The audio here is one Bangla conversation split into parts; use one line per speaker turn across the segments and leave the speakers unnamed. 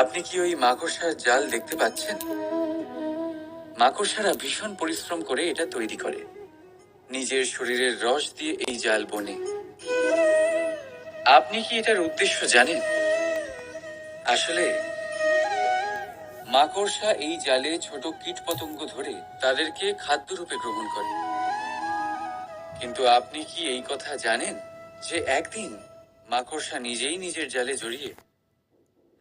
আপনি কি ওই মাকড়সার জাল দেখতে পাচ্ছেন? মাকড়সারা ভীষণ পরিশ্রম করে এটা তৈরি করে। নিজের শরীরের রস দিয়ে এই জাল বনে। আপনি কি এটার উদ্দেশ্য জানেন? আসলে, মাকড়সা এই জালে ছোট কীটপতঙ্গ ধরে তাদেরকে খাদ্যরূপে গ্রহণ করে। কিন্তু আপনি কি এই কথা জানেন যে একদিন মাকড়সা নিজেই নিজের জালে জড়িয়ে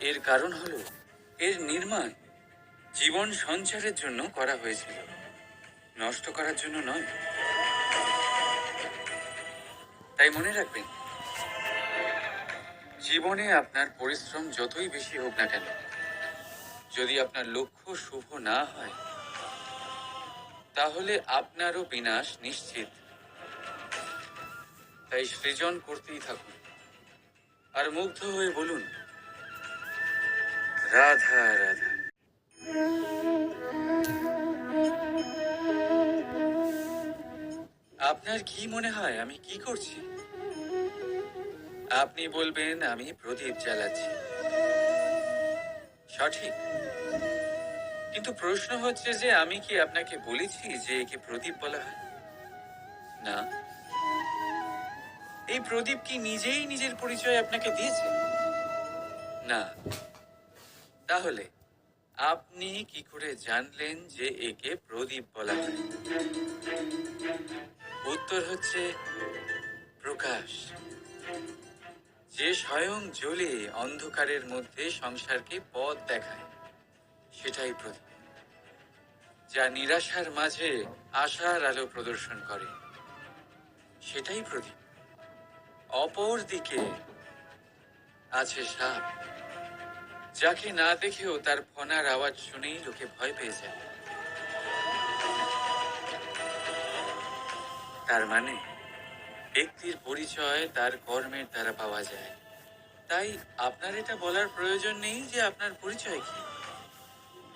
এর কারণ হলো, এর নির্মাণ জীবন সঞ্চারের জন্য করা হয়েছিল। নষ্ট করার জন্য নয়। তাই মনে রাখবেন, জীবনে আপনার পরিশ্রম যতই বেশি হোক না কেন, যদি আপনার লক্ষ্য শুভ না হয়, তাহলে আপনারও বিনাশ নিশ্চিত। তাই সৃজন করতেই থাকুন। আর মুগ্ধ হয়ে বলুন রাধা রাধা। আপনার কি মনে হয়, আমি কি করছি? আপনি বলবেন, আমি প্রদীপ জ্বালাচ্ছি। সঠিক। কিন্তু প্রশ্ন হচ্ছে যে, আমি কি আপনাকে বলেছি যে, একে প্রদীপ বলা হয়? না। এই প্রদীপ কি নিজেই নিজের পরিচয় আপনাকে দিয়েছে? না। তাহলে আপনি কি করে জানলেন যে একে প্রদীপ বলা হয়? উত্তর হচ্ছে, প্রকাশ। যে স্বয়ং জ্বলে অন্ধকারের মধ্যে সংসারকে পথ দেখায়, সেটাই প্রদীপ, যা নিরাশার মাঝে আশার আলো প্রদর্শন করে। সেটাই প্রদীপ। অপর দিকে আছে সাপ। যাকে না দেখেও তার ফনার আওয়াজ শুনেই লোকে ভয় পেয়ে যায়। তার মানে ব্যক্তির পরিচয় তার কর্মের দ্বারা পাওয়া যায়। তাই আপনার এটা বলার প্রয়োজন নেই যে আপনার পরিচয় কি।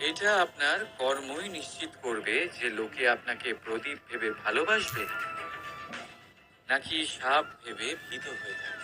এটা আপনার কর্মই নিশ্চিত করবে যে লোকে আপনাকে প্রদীপ ভেবে ভালোবাসবে, নাকি সাপ ভেবে ভীত হয়ে যাবে।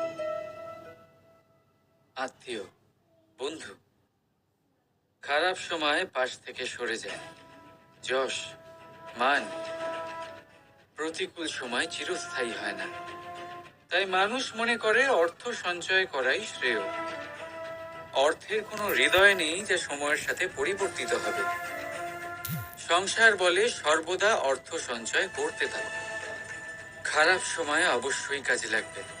আত্মীয়, বন্ধু। খারাপ সময় পাশ থেকে সরে যায়। যশ, মান। প্রতিকূল সময় চিরস্থায়ী হয় না। তাই মানুষ মনে করে অর্থ সঞ্চয় করাই শ্রেয়। অর্থের কোনো হৃদয় নেই যা সময়ের সাথে পরিবর্তিত হবে। সংসার বলে সর্বদা অর্থ সঞ্চয় করতে থাকো। খারাপ সময় অবশ্যই কাজে লাগবে।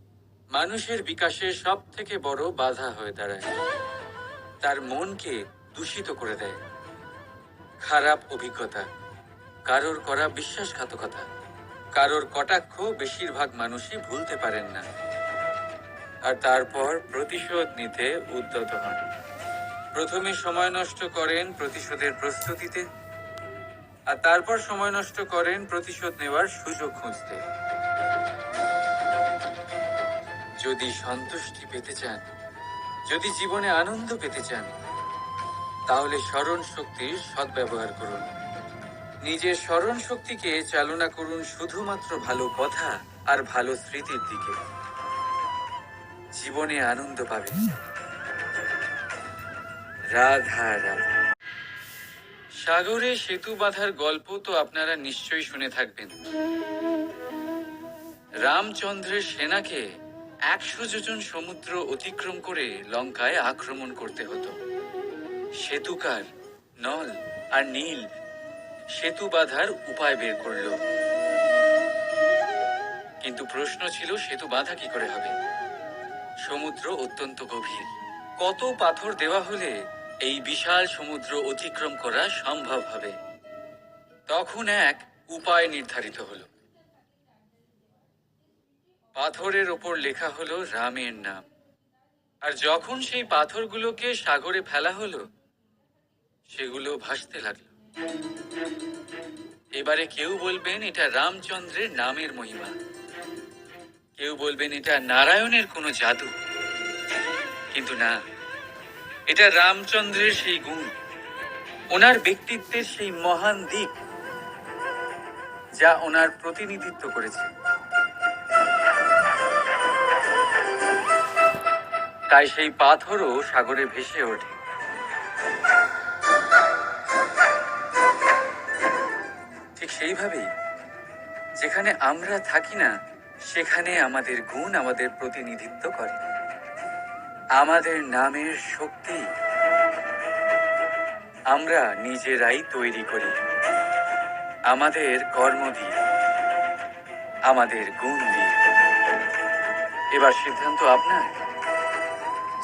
মানুষের বিকাশের সব থেকে বড় বাধা হয়ে দাঁড়ায়। তার মনকে দূষিত করে দেয়। খারাপ অভিজ্ঞতা, কারোর করা বিশ্বাসঘাতকতা, কারোর কটাক্ষ বেশিরভাগ মানুষই ভুলতে পারেন না। আর তারপর প্রতিশোধ নিতে উদ্যত হন। প্রথমে সময় নষ্ট করেন প্রতিশোধের প্রস্তুতিতে, আর তারপর সময় নষ্ট করেন প্রতিশোধ নেওয়ার সুযোগ খুঁজতে। যদি সন্তুষ্টি পেতে চান, যদি জীবনে আনন্দ পেতে চান, তাহলে স্মরণ শক্তির সদ্ব্যবহার করুন। নিজের স্মরণ শক্তিকে চালনা করুন শুধুমাত্র ভালো কথা আর ভালো স্মৃতির দিকে। জীবনে আনন্দ পাবেন। রাধা রাধা। সাগরে সেতু বাঁধার গল্প তো আপনারা নিশ্চয়ই শুনে থাকবেন। রামচন্দ্রের সেনাকে একশো যোজন সমুদ্র অতিক্রম করে লঙ্কায় আক্রমণ করতে হতো। সেতুকার নল আর নীল সেতু বাঁধার উপায় বের করল। কিন্তু প্রশ্ন ছিল, সেতু বাঁধা কি করে হবে? সমুদ্র অত্যন্ত গভীর। কত পাথর দেওয়া হলে এই বিশাল সমুদ্র অতিক্রম করা সম্ভব হবে? তখন এক উপায় নির্ধারিত হলো। পাথরের ওপর লেখা হলো রামের নাম। আর যখন সেই পাথরগুলোকে সাগরে ফেলা হলো, সেগুলো ভাসতে লাগল। এবারে কেউ বলবেন এটা রামচন্দ্রের নামের মহিমা। কেউ বলবেন এটা নারায়ণের কোনো জাদু। কিন্তু না, এটা রামচন্দ্রের সেই গুণ। ওনার ব্যক্তিত্বের সেই মহান দিক যা ওনার প্রতিনিধিত্ব করেছে। তাই সেই পাথরও সাগরে ভেসে ওঠে। ঠিক সেইভাবেই যেখানে আমরা থাকি না, সেখানে আমাদের গুণ আমাদের প্রতিনিধিত্ব করে। আমাদের নামের শক্তি আমরা নিজেরাই তৈরি করি। আমাদের কর্ম দিয়ে, আমাদের গুণ দিয়ে। এবার সিদ্ধান্ত আপনার?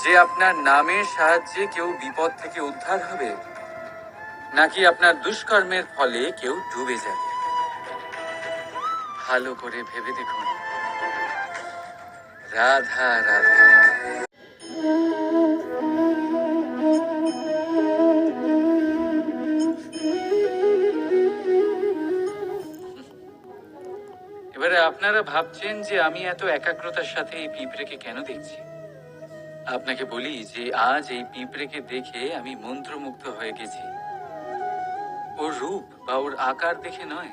যে আপনার নামের সাহায্যে কেউ বিপদ থেকে উদ্ধার হবে, নাকি আপনার দুষ্কর্মের ফলে কেউ ডুবে যাবে? ভালো করে ভেবে দেখুন। রাধা রাধা। এবারে আপনারা ভাবছেন যে আমি এত একাগ্রতার সাথে এই পিঁপড়েকে কেন দেখছি? আপনাকে বলি যে আজ এই পিঁপড়েকে দেখে আমি মন্ত্রমুগ্ধ হয়ে গেছি। ওর রূপ বা ওর আকার দেখে নয়।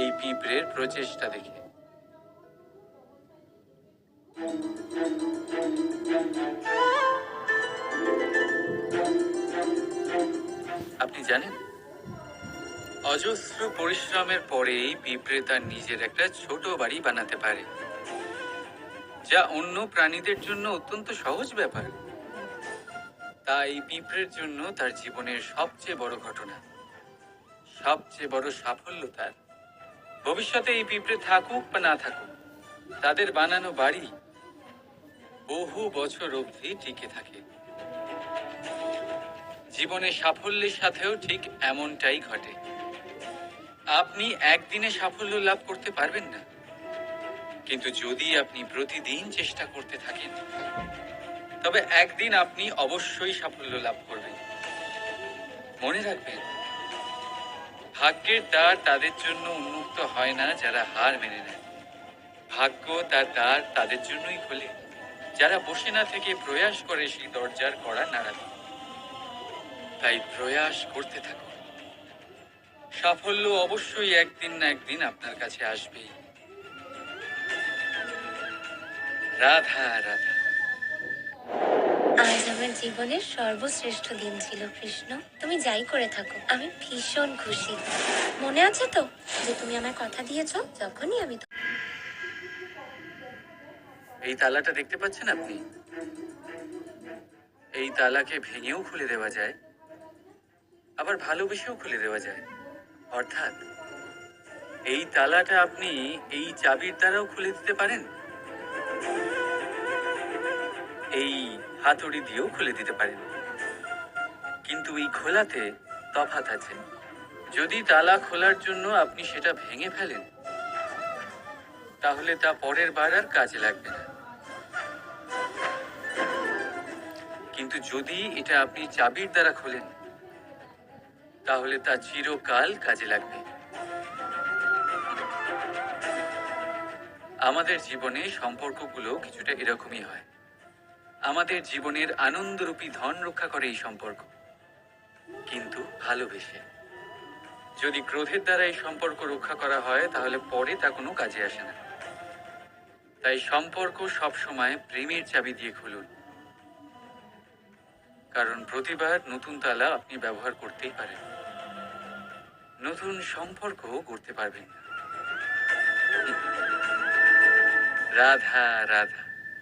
এই পিঁপড়ের প্রচেষ্টা দেখে। আপনি জানেন, অজস্র পরিশ্রমের পরেই পিঁপড়ে তার নিজের একটা ছোট বাড়ি বানাতে পারে। যা অন্য প্রাণীদের জন্য অত্যন্ত সহজ ব্যাপার। তা এই পিঁপড়ের জন্য তার জীবনের সবচেয়ে বড় ঘটনা। সবচেয়ে বড় সাফল্য তার। ভবিষ্যতে এই পিঁপড়ে থাকুক বা না থাকুক, তাদের বানানো বাড়ি বহু বছর অবধি টিকে থাকে। জীবনে সাফল্যের সাথেও ঠিক এমনটাই ঘটে। আপনি একদিনে সাফল্য লাভ করতে পারবেন না। কিন্তু যদি আপনি প্রতিদিন চেষ্টা করতে থাকেন, তবে একদিন আপনি অবশ্যই সাফল্য লাভ করবেন। মনে রাখবেন, ভাগ্যের দ্বার তাদের জন্য উন্মুক্ত হয় না যারা হার মেনে নেয়। ভাগ্য তার দ্বার তাদের জন্যই খোলে। যারা বসে না থেকে প্রয়াস করে সেই দরজার কড়া নাড়াতে তাই প্রয়াস করতে থাকুন। সাফল্য অবশ্যই একদিন না একদিন আপনার কাছে আসবেই। রাধা রাধা।
আজ আমার জীবনের সর্বশ্রেষ্ঠ দিন ছিল কৃষ্ণ। তুমি যাই করে থাকো আমি ভীষণ খুশি। মনে আছে তো যে তুমি আমায় কথা দিয়েছ যখনই আমি
এই তালাটা দেখতে পাচ্ছেন আপনি? এই তালাকে ভেঙেও খুলে দেওয়া যায় আবার ভালোবেসেও খুলে দেওয়া যায়। অর্থাৎ এই তালাটা আপনি এই চাবির দ্বারাও খুলে দিতে পারেন? এই হাতুড়ি দিয়েও খুলে দিতে পারেন। কিন্তু এই খোলাতে তফাৎ আছে। যদি তালা খোলার জন্য আপনি সেটা ভেঙে ফেলেন, তাহলে তা পরের বার আর কাজে লাগবে না। কিন্তু যদি এটা আপনি চাবির দ্বারা খোলেন, তাহলে তা চিরকাল কাজে লাগবে। আমাদের জীবনে সম্পর্কগুলো কিছুটা এরকমই হয়। আমাদের জীবনের আনন্দরূপী ধন রক্ষা করে এই সম্পর্ক, কিন্তু ভালোবেসে। যদি ক্রোধের দ্বারা এই সম্পর্ক রক্ষা করা হয়, তাহলে পরে তা কোনো কাজে আসে না। তাই সম্পর্ক সবসময় প্রেমের চাবি দিয়ে খুলুন। কারণ প্রতিবার নতুন তালা আপনি ব্যবহার করতেই পারেন। নতুন সম্পর্ক করতে পারবেন না। রাধা রাধা